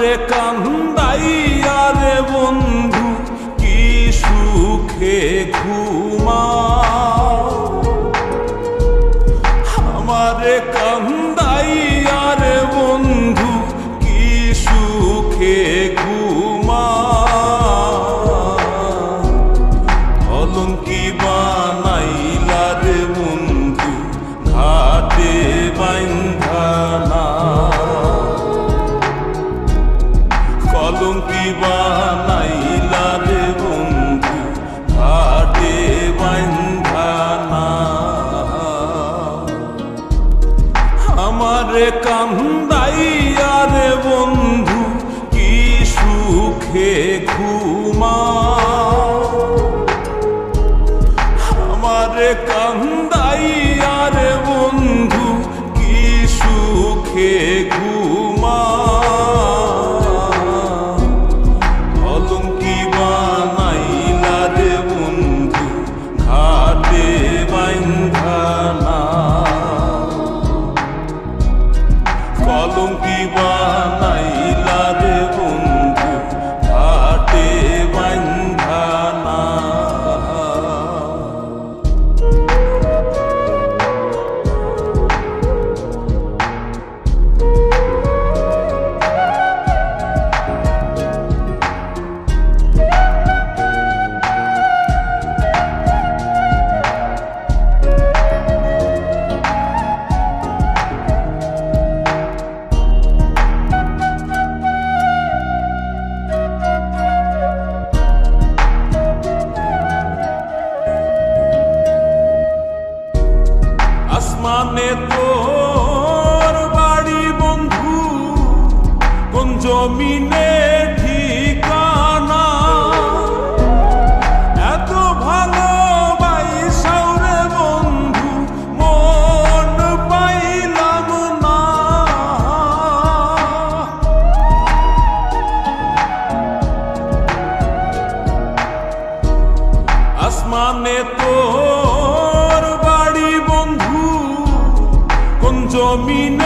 রে কান্দাইয়া রে বন্ধু কি সুখে ঘুম small. আসমানে তোর বাড়ি বন্ধু কোন জমিনে domina.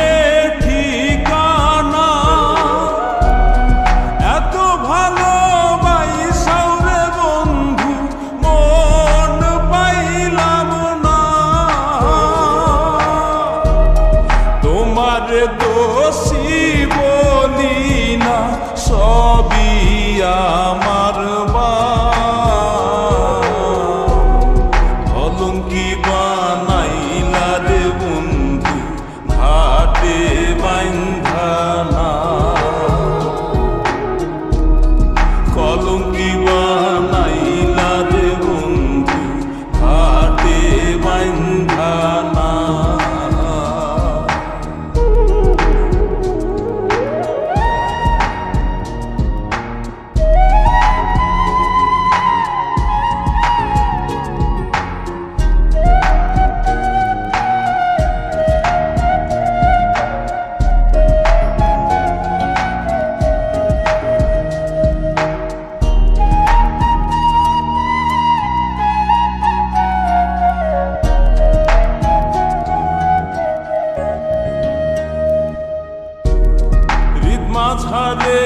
মাঝারে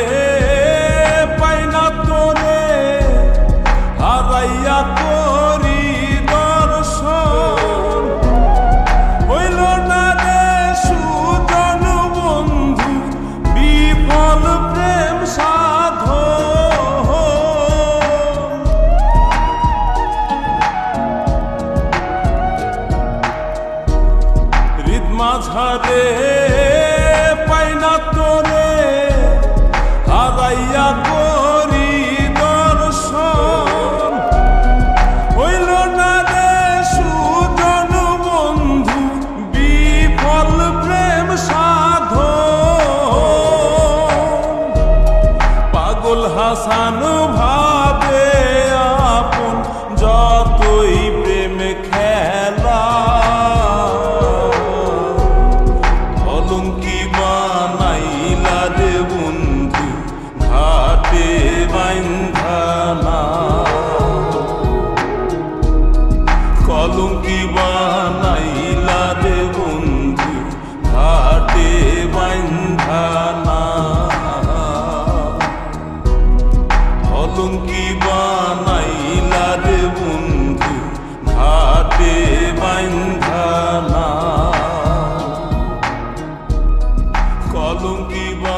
পাই না তোরে, হারাইয়া করি দর্শন। হইল না রে সুজন বন্ধু, বিফল প্রেম সাধ মাঝা মাঝারে i'm sanu কি বানাইলা রে বন্ধু ঘাটে বাইন্ধালা কলঙ্কি বা